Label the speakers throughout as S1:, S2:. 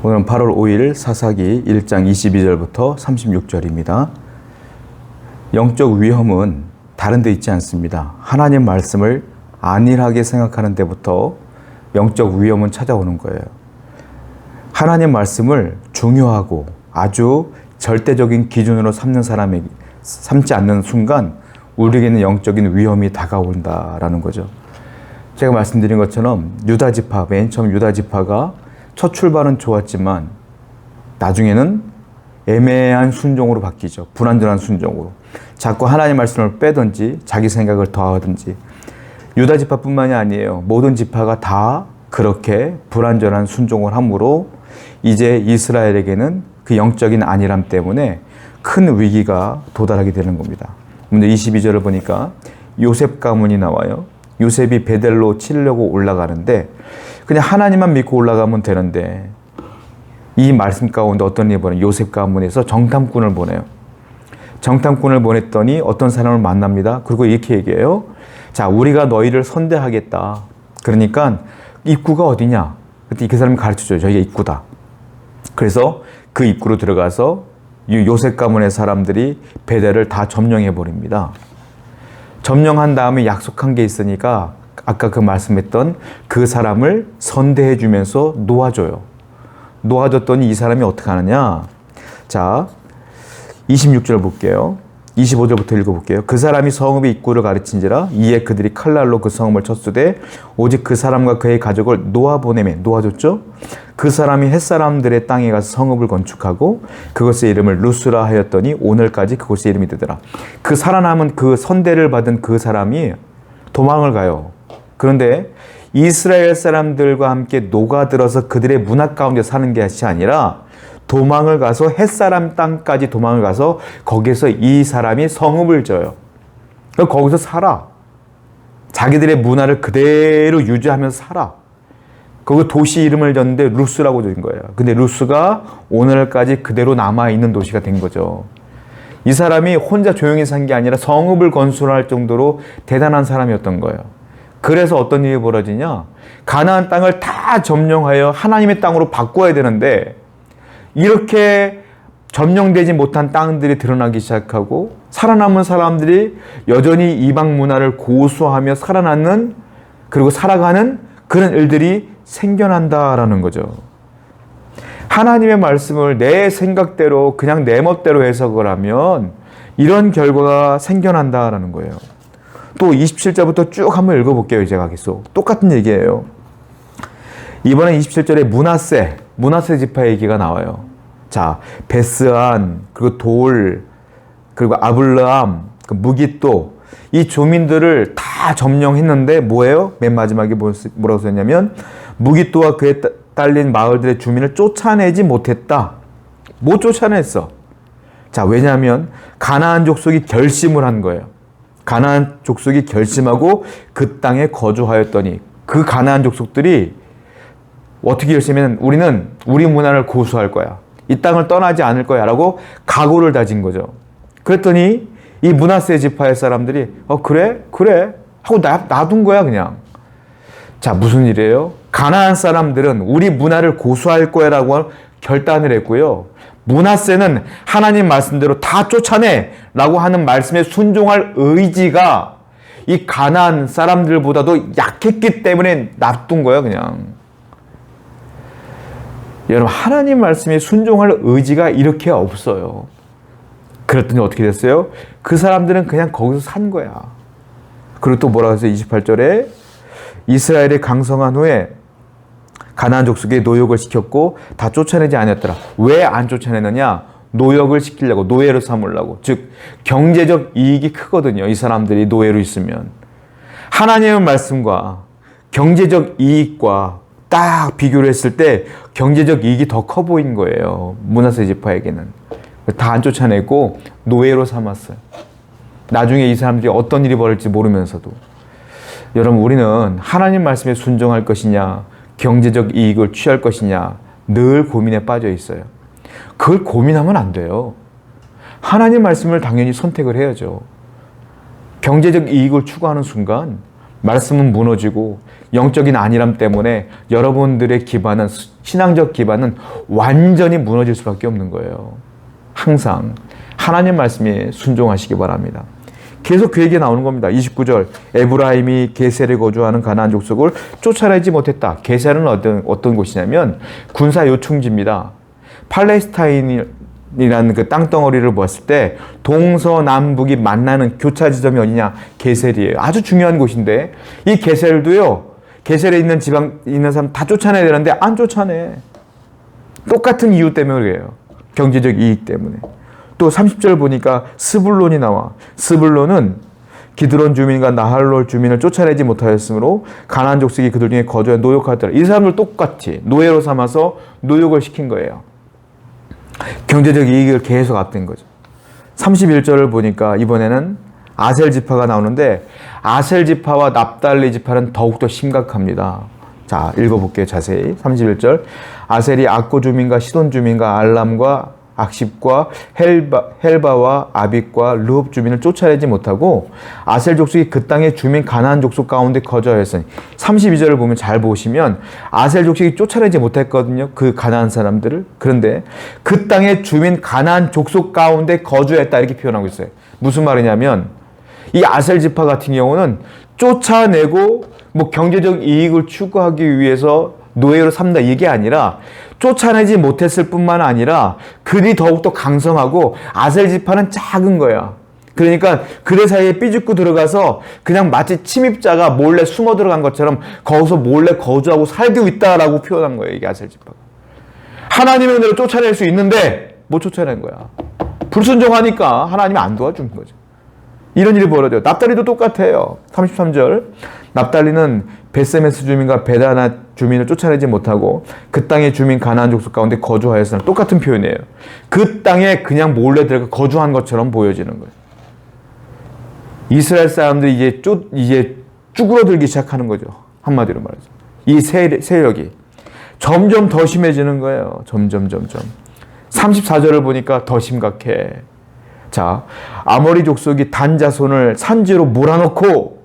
S1: 오늘은 8월 5일 사사기 1장 22절부터 36절입니다. 영적 위험은 다른 데 있지 않습니다. 하나님 말씀을 안일하게 생각하는 데부터 영적 위험은 찾아오는 거예요. 하나님 말씀을 중요하고 아주 절대적인 기준으로 삼는 사람에게 삼지 않는 순간 우리에게는 영적인 위험이 다가온다라는 거죠. 제가 말씀드린 것처럼 유다 지파 맨 처음 유다 지파가 첫 출발은 좋았지만 나중에는 애매한 순종으로 바뀌죠. 불완전한 순종으로. 자꾸 하나님 말씀을 빼든지 자기 생각을 더하든지 유다 지파뿐만이 아니에요. 모든 지파가 다 그렇게 불완전한 순종을 함으로 이제 이스라엘에게는 그 영적인 안일함 때문에 큰 위기가 도달하게 되는 겁니다. 먼저 22절을 보니까 요셉 가문이 나와요. 요셉이 베델로 치려고 올라가는데 그냥 하나님만 믿고 올라가면 되는데 이 말씀 가운데 어떤 일이 보내 요셉 가문에서 정탐꾼을 보내요. 정탐꾼을 보냈더니 어떤 사람을 만납니다. 그리고 이렇게 얘기해요. 자, 우리가 너희를 선대하겠다. 그러니까 입구가 어디냐? 그때 그 사람이 가르쳐줘요. 저희가 입구다. 그래서 그 입구로 들어가서 요셉 가문의 사람들이 베델을 다 점령해 버립니다. 점령한 다음에 약속한 게 있으니까 아까 그 말씀했던 그 사람을 선대해 주면서 놓아줘요. 놓아줬더니 이 사람이 어떻게 하느냐? 자, 26절 볼게요. 25절부터 읽어볼게요. 그 사람이 성읍의 입구를 가르친지라 이에 그들이 칼날로 그 성읍을 쳤으되 오직 그 사람과 그의 가족을 놓아 보내매 놓아줬죠. 그 사람이 햇사람들의 땅에 가서 성읍을 건축하고 그것의 이름을 루스라 하였더니 오늘까지 그곳의 이름이 되더라. 그 살아남은 그 선대를 받은 그 사람이 도망을 가요. 그런데 이스라엘 사람들과 함께 녹아들어서 그들의 문화 가운데 사는 것이 아니라 도망을 가서 햇사람 땅까지 도망을 가서 거기서 이 사람이 성읍을 져요. 거기서 살아. 자기들의 문화를 그대로 유지하면서 살아. 거기 도시 이름을 졌는데 루스라고 된 거예요. 근데 루스가 오늘까지 그대로 남아있는 도시가 된 거죠. 이 사람이 혼자 조용히 산 게 아니라 성읍을 건설할 정도로 대단한 사람이었던 거예요. 그래서 어떤 일이 벌어지냐? 가나안 땅을 다 점령하여 하나님의 땅으로 바꿔야 되는데 이렇게 점령되지 못한 땅들이 드러나기 시작하고 살아남은 사람들이 여전히 이방 문화를 고수하며 살아남는 그리고 살아가는 그런 일들이 생겨난다라는 거죠. 하나님의 말씀을 내 생각대로 그냥 내 멋대로 해석을 하면 이런 결과가 생겨난다라는 거예요. 또 27절부터 쭉 한번 읽어볼게요. 제가 계속 똑같은 얘기예요. 이번에 27절에 문하세, 문하세 지파 얘기가 나와요. 자, 베스안, 그리고 돌, 그리고 아블라함, 그 무기또, 이 조민들을 다 점령했는데 뭐예요? 맨 마지막에 뭐라고 썼냐면 무기또와 그에 딸린 마을들의 주민을 쫓아내지 못했다. 못 쫓아냈어. 자, 왜냐하면 가나안 족속이 결심을 한 거예요. 가나안 족속이 결심하고 그 땅에 거주하였더니 그 가나안 족속들이 어떻게 결심했냐면 우리는 우리 문화를 고수할 거야. 이 땅을 떠나지 않을 거야. 라고 각오를 다진 거죠. 그랬더니 이 문하세 지파의 사람들이 어, 그래? 그래? 하고 놔, 놔둔 거야, 그냥. 자, 무슨 일이에요? 가나안 사람들은 우리 문화를 고수할 거야. 라고 결단을 했고요. 문하세는 하나님 말씀대로 다 쫓아내 라고 하는 말씀에 순종할 의지가 이 가나안 사람들보다도 약했기 때문에 놔둔 거예요, 그냥. 여러분, 하나님 말씀에 순종할 의지가 이렇게 없어요. 그랬더니 어떻게 됐어요? 그 사람들은 그냥 거기서 산 거야. 그리고 또 뭐라고 했어요? 28절에 이스라엘이 강성한 후에 가나안 족속에 노역을 시켰고 다 쫓아내지 않았더라. 왜 안 쫓아내느냐? 노역을 시키려고 노예로 삼으려고. 즉 경제적 이익이 크거든요. 이 사람들이 노예로 있으면 하나님의 말씀과 경제적 이익과 딱 비교를 했을 때 경제적 이익이 더 커 보인 거예요. 문하세 지파에게는. 다 안 쫓아내고 노예로 삼았어요. 나중에 이 사람들이 어떤 일이 벌어질지 모르면서도. 여러분, 우리는 하나님 말씀에 순종할 것이냐, 경제적 이익을 취할 것이냐, 늘 고민에 빠져 있어요. 그걸 고민하면 안 돼요. 하나님 말씀을 당연히 선택을 해야죠. 경제적 이익을 추구하는 순간 말씀은 무너지고 영적인 안일함 때문에 여러분들의 기반은 신앙적 기반은 완전히 무너질 수밖에 없는 거예요. 항상 하나님 말씀에 순종하시기 바랍니다. 계속 그 얘기 나오는 겁니다. 29절 에브라임이 게셀에 거주하는 가나안 족속을 쫓아내지 못했다. 게셀은 어떤 어떤 곳이냐면 군사 요충지입니다. 팔레스타인이라는 그 땅덩어리를 보았을 때 동서남북이 만나는 교차 지점이 어디냐? 게셀이에요. 아주 중요한 곳인데 이 게셀도요. 게셀에 있는 지방 있는 사람 다 쫓아내야 되는데 안 쫓아내. 똑같은 이유 때문에 그래요. 경제적 이익 때문에. 또 30절 보니까 스불론이 나와. 스불론은 기드론 주민과 나할롤 주민을 쫓아내지 못하였으므로 가나안 족속이 그들 중에 거주해 노역하더라. 이 사람들 똑같이 노예로 삼아서 노역을 시킨 거예요. 경제적 이익을 계속 앞둔 거죠. 31절을 보니까 이번에는 아셀 지파가 나오는데 아셀 지파와 납달리 지파는 더욱더 심각합니다. 자, 읽어볼게요. 자세히. 31절. 아셀이 악고 주민과 시돈 주민과 알람과 악십과 헬바, 헬바와 아빅과 르홉 주민을 쫓아내지 못하고 아셀 족속이 그 땅의 주민 가나안 족속 가운데 거주하였으니 32절을 보면 잘 보시면 아셀 족속이 쫓아내지 못했거든요. 그 가나안 사람들을. 그런데 그 땅의 주민 가나안 족속 가운데 거주했다 이렇게 표현하고 있어요. 무슨 말이냐면 이 아셀 지파 같은 경우는 쫓아내고 뭐 경제적 이익을 추구하기 위해서 노예로 삼다 이게 아니라 쫓아내지 못했을 뿐만 아니라 그들이 더욱더 강성하고 아셀 지파는 작은 거야. 그러니까 그들 사이에 삐죽고 들어가서 그냥 마치 침입자가 몰래 숨어 들어간 것처럼 거기서 몰래 거주하고 살고 있다라고 표현한 거예요. 이게 아셀 지파가. 하나님의 은혜로 쫓아낼 수 있는데 못 쫓아낸 거야. 불순종하니까 하나님이 안 도와준 거죠. 이런 일이 벌어져요. 납달리도 똑같아요. 33절. 납달리는 베세메스 주민과 베다나 주민을 쫓아내지 못하고 그 땅의 주민 가나안 족속 가운데 거주하였으나 똑같은 표현이에요. 그 땅에 그냥 몰래 들어가 거주한 것처럼 보여지는 거예요. 이스라엘 사람들이 이제 쫓 이제 쭈그러들기 시작하는 거죠. 한마디로 말해서 이 세, 세력이 점점 더 심해지는 거예요. 점점 점점. 34절을 보니까 더 심각해. 자, 아모리 족속이 단자손을 산지로 몰아넣고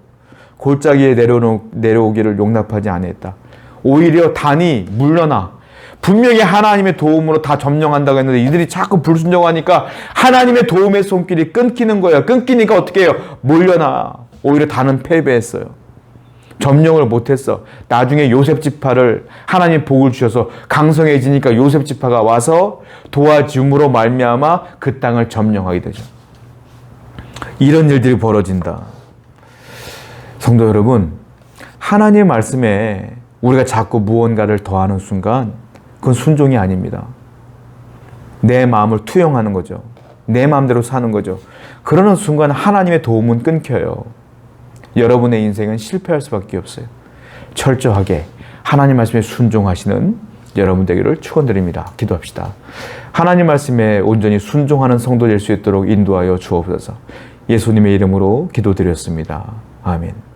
S1: 골짜기에 내려오, 내려오기를 용납하지 않았다. 오히려 단이 물러나. 분명히 하나님의 도움으로 다 점령한다고 했는데 이들이 자꾸 불순종하니까 하나님의 도움의 손길이 끊기는 거예요. 끊기니까 어떻게 해요? 몰려나. 오히려 단은 패배했어요. 점령을 못했어. 나중에 요셉 지파를 하나님 복을 주셔서 강성해지니까 요셉 지파가 와서 도와줌으로 말미암아 그 땅을 점령하게 되죠. 이런 일들이 벌어진다. 성도 여러분, 하나님의 말씀에 우리가 자꾸 무언가를 더하는 순간 그건 순종이 아닙니다. 내 마음을 투영하는 거죠. 내 마음대로 사는 거죠. 그러는 순간 하나님의 도움은 끊겨요. 여러분의 인생은 실패할 수밖에 없어요. 철저하게 하나님 말씀에 순종하시는 여러분 되기를 축원드립니다. 기도합시다. 하나님 말씀에 온전히 순종하는 성도 될 수 있도록 인도하여 주옵소서. 예수님의 이름으로 기도드렸습니다. 아멘.